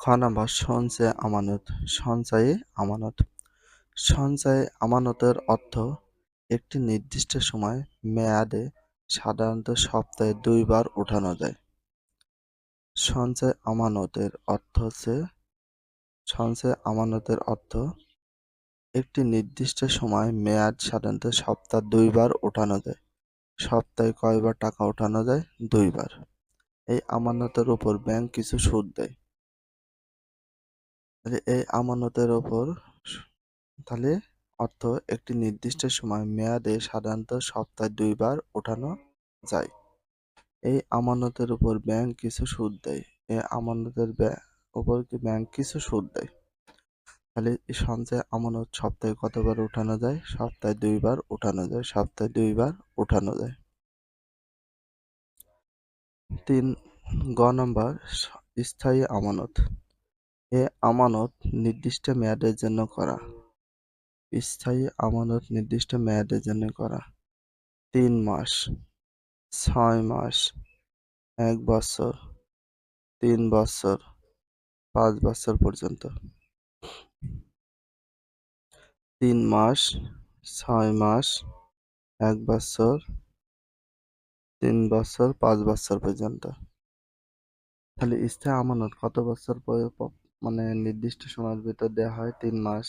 খ নাম্বার সঞ্চয় আমানত, সঞ্চয়ে আমানত। সঞ্চয় আমানতের অর্থ একটি নির্দিষ্ট সময় মেয়াদে সাধারণত সপ্তাহে দুইবার উঠানো যায়। সঞ্চয় আমানতের অর্থ হচ্ছে, সঞ্চয় আমানতের অর্থ একটি নির্দিষ্ট সময় মেয়াদ সাধারণত সপ্তাহ দুইবার উঠানো যায়। সপ্তাহে কয়বার টাকা উঠানো যায়? দুইবার। এই আমানতের উপর ব্যাংক কিছু সুদ দেয়। তাহলে এই আমানতের ওপর তাহলে অর্থ একটি নির্দিষ্ট সময় মেয়াদে সাধারণত সপ্তাহে দুইবার ওঠানো যায়। এই আমানতের উপর ব্যাংক কিছু সুদ দেয়। এই আমানতের উপর ব্যাংক কিছু সুদ দেয়? তাহলে সঞ্চয় আমানত সপ্তাহে কতবার উঠানো যায়? সপ্তাহে দুইবার উঠানো যায়। সপ্তাহে দুইবার উঠানো যায়। তিন, গ নম্বর, স্থায়ী আমানত। এ আমানত নির্দিষ্ট মেয়াদের জন্য করা। স্থায়ী আমানত নির্দিষ্ট মেয়াদের জন্য করা। তিন মাস, ছয় মাস, এক বছর, তিন বছর, পাঁচ বছর পর্যন্ত। তিন মাস, ছয় মাস, এক বছর, তিন বছর, পাঁচ বছর পর্যন্ত। তাহলে স্থায়ী আমানত কত বছর মানে নির্দিষ্ট সময়ের ভিতর দেওয়া হয়, তিন মাস,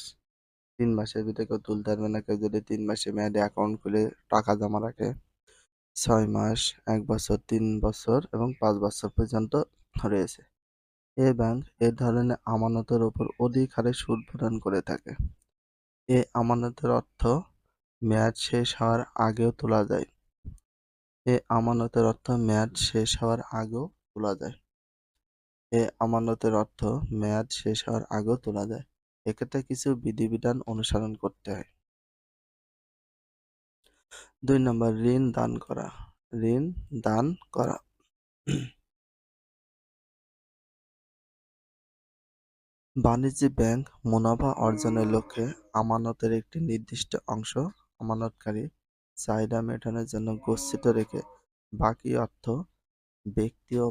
তিন মাসের ভিতরে কেউ তুলতে পারবে না। কেউ যদি তিন মাসে মেয়াদে অ্যাকাউন্ট খুলে টাকা জমা রাখে, ছয় মাস, এক বছর, তিন বছর এবং পাঁচ বছর পর্যন্ত রয়েছে। এ ব্যাংক এ ধরনের আমানতের উপর অধিক হারে সুদ প্রদান করে থাকে। এ আমানতের অর্থ মেয়াদ শেষ হওয়ার আগেও তোলা যায়। এ আমানতের অর্থ মেয়াদ শেষ হওয়ার আগেও তোলা যায়। এ আমানতের অর্থ মেয়াদ শেষ হওয়ার আগেও তোলা যায়। এক্ষেত্রে কিছু বিধিবিধান অনুসরণ করতে হয়। দুই নম্বর, ঋণ দান করা। ঋণ দান করা। বাণিজ্যিক ব্যাংক মুনাফা অর্জনের লক্ষ্যে আমানতের একটি নির্দিষ্ট অংশ আমানতকারী চাহিদা মেটানোর জন্য গচ্ছিত রেখে বাকি অর্থ ব্যক্তি ও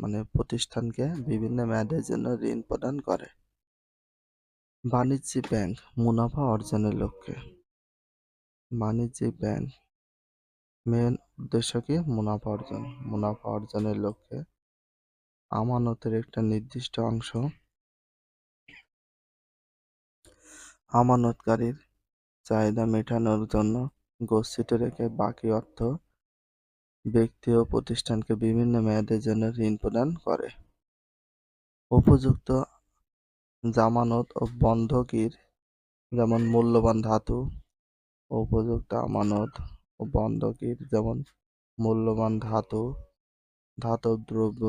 মানে প্রতিষ্ঠানকে বিভিন্ন মেয়াদের জন্য ঋণ প্রদান করে। বাণিজ্যিক ব্যাংক মুনাফা অর্জনের লক্ষ্যে। বাণিজ্যিক ব্যাংক মেন উদ্দেশ্য কি? মুনাফা অর্জন। মুনাফা অর্জনের লক্ষ্যে আমানতের একটা নির্দিষ্ট অংশ আমানতকারীর চাহিদা মেটানোর জন্য গচ্ছিত রেখে বাকি অর্থ ব্যক্তি ও প্রতিষ্ঠানকে বিভিন্ন মেয়াদের জন্য ঋণ প্রদান করে। উপযুক্ত জামানত ও বন্ধকির যেমন মূল্যবান ধাতু উপযুক্ত আমানত ও বন্ধকির যেমন মূল্যবান ধাতু ধাতব দ্রব্য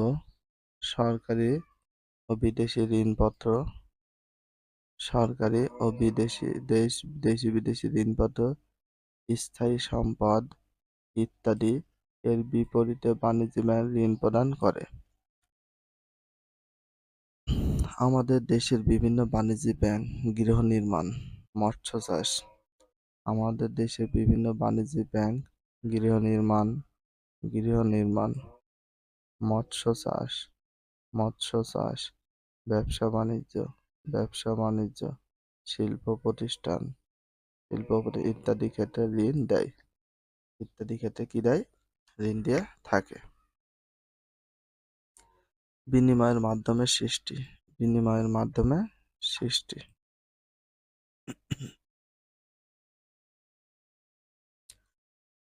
সরকারি ও বিদেশি ঋণপত্র, সরকারি ও বিদেশি দেশ দেশি বিদেশি ঋণপত্র, স্থায়ী সম্পদ ইত্যাদি এর বিপরীতে বাণিজ্য ব্যাংক ঋণ প্রদান করে। আমাদের দেশের বিভিন্ন বাণিজ্যিক ব্যাংক, গৃহ নির্মাণ, মৎস্য চাষ। আমাদের দেশের বিভিন্ন বাণিজ্যিক ব্যাংক, গৃহ নির্মাণ গৃহ নির্মাণ, মৎস্য চাষ মৎস্য চাষ, ব্যবসা বাণিজ্য ব্যবসা বাণিজ্য, শিল্প প্রতিষ্ঠান, শিল্প ইত্যাদি ক্ষেত্রে ঋণ দেয়। ইত্যাদি ক্ষেত্রে কি দেয়? ঋণ দিয়ে থাকে। বিনিময়ের মাধ্যমে সৃষ্টি, বিনিময়ের মাধ্যমে সৃষ্টি।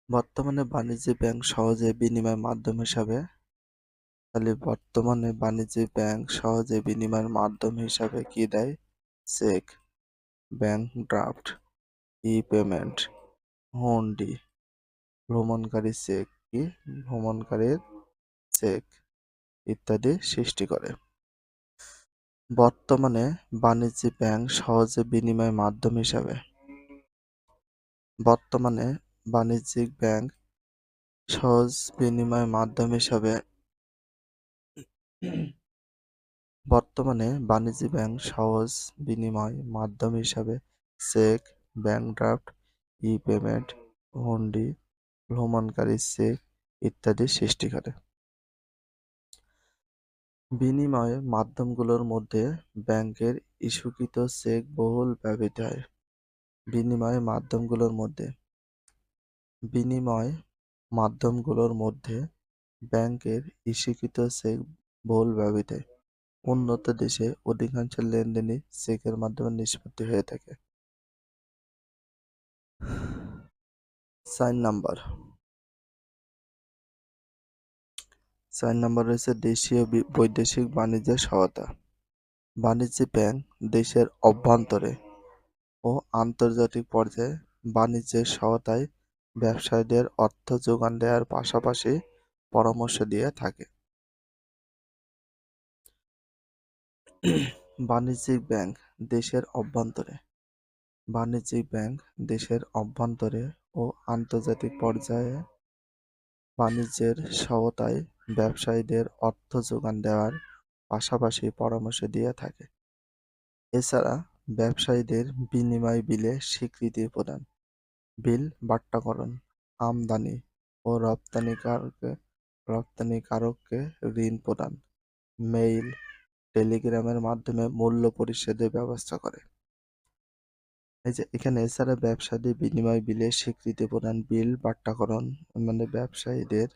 বর্তমানে বাণিজ্যিক ব্যাংক সহজে বিনিময় মাধ্যম হিসাবে, তাহলে বর্তমানে বাণিজ্যিক ব্যাংক সহজে বিনিময়ের মাধ্যম হিসাবে কি দেয়? Cheque, bank draft e payment হুন্ডি, ভ্রমণকারী চেক। ভ্রমণকারীর চেক ইত্যাদি সৃষ্টি করে। বর্তমানে বাণিজ্যিক ব্যাংক সহজে বিনিময় মাধ্যম হিসাবে। বর্তমানে বাণিজ্যিক ব্যাংক সহজ বিনিময় মাধ্যম হিসাবে বর্তমানে বাণিজ্যিক ব্যাংক সহজ বিনিময় মাধ্যম হিসাবে cheque, bank draft e payment হুন্ডি ভ্রমণকারী চেক ইত্যাদি সৃষ্টি করে বিনিময় মাধ্যমগুলোর মধ্যে ব্যাংকের ইস্যুকৃত চেক বহুল ব্যবহৃত হয়। বিনিময় মাধ্যমগুলোর মধ্যে। বিনিময় মাধ্যমগুলোর মধ্যে ব্যাংকের ইস্যুকৃত চেক বহুল ব্যবহৃত হয়। উন্নত দেশে অধিকাংশ লেনদেনই চেকের মাধ্যমে নিষ্পত্তি হয়ে থাকে। চার নাম্বার। চার নাম্বার রয়েছে দেশীয় বৈদেশিক বাণিজ্যের সহায়তা। বাণিজ্যিক ব্যাংক দেশের অভ্যন্তরে ও আন্তর্জাতিক পর্যায়ে বাণিজ্যের সহায়তায় ব্যবসায়ীদের অর্থ যোগান দেওয়ার পাশাপাশি পরামর্শ দিয়ে থাকে। বাণিজ্যিক ব্যাংক দেশের অভ্যন্তরে। বাণিজ্যিক ব্যাংক দেশের অভ্যন্তরে ও আন্তর্জাতিক পর্যায়ে বাণিজ্যের সহায়তায় ব্যবসায়ীদের অর্থ যোগান দেওয়ার পাশাপাশি পরামর্শ দিয়ে থাকে। এছাড়া ব্যবসায়ীদের বিনিময় বিলে স্বীকৃতি প্রদান, বিল বাট্টাকরণ, আমদানি ও রপ্তানিকারকে, রপ্তানিকারককে ঋণ প্রদান, মেইল, টেলিগ্রামের মাধ্যমে মূল্য পরিশোধের ব্যবস্থা করে। এখানে এছাড়া ব্যবসায়ীদের বিনিময় বিলে স্বীকৃতি প্রদান, বিল বাট্টাকরণ মানে ব্যবসায়ীদের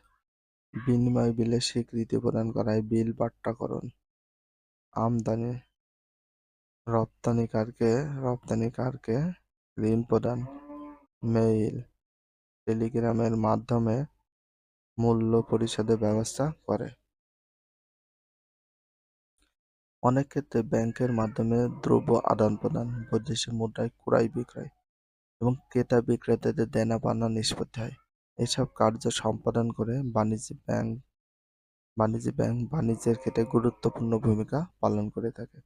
বিনিময় বিলে স্বীকৃতি প্রদান করায় বিল বাট্টাকরণ। আমদানি রপ্তানিকারকে রপ্তানিকারকে ঋণ প্রদান, মেইল, টেলিগ্রামের মাধ্যমে মূল্য পরিশোধের ব্যবস্থা করে। অনেক ক্ষেত্রে ব্যাংকের মাধ্যমে দ্রব্য আদান প্রদান, বৈদেশিক মুদ্রায় ক্রয় বিক্রয় এবং ক্রেতা বিক্রেতাদের দেনা পাওনা নিষ্পত্তি হয়। এসব কার্য সম্পাদন করে বাণিজ্যিক ব্যাংক বাণিজ্যের ক্ষেত্রে গুরুত্বপূর্ণ ভূমিকা পালন করে থাকে।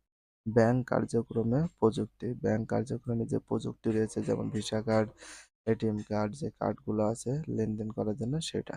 ব্যাংক কার্যক্রমে প্রযুক্তি, ব্যাংক কার্যক্রমে যে প্রযুক্তি রয়েছে, যেমন ভিসা কার্ড, এটিএম কার্ড, যে কার্ডগুলো আছে, লেনদেন করার জন্য সেটা।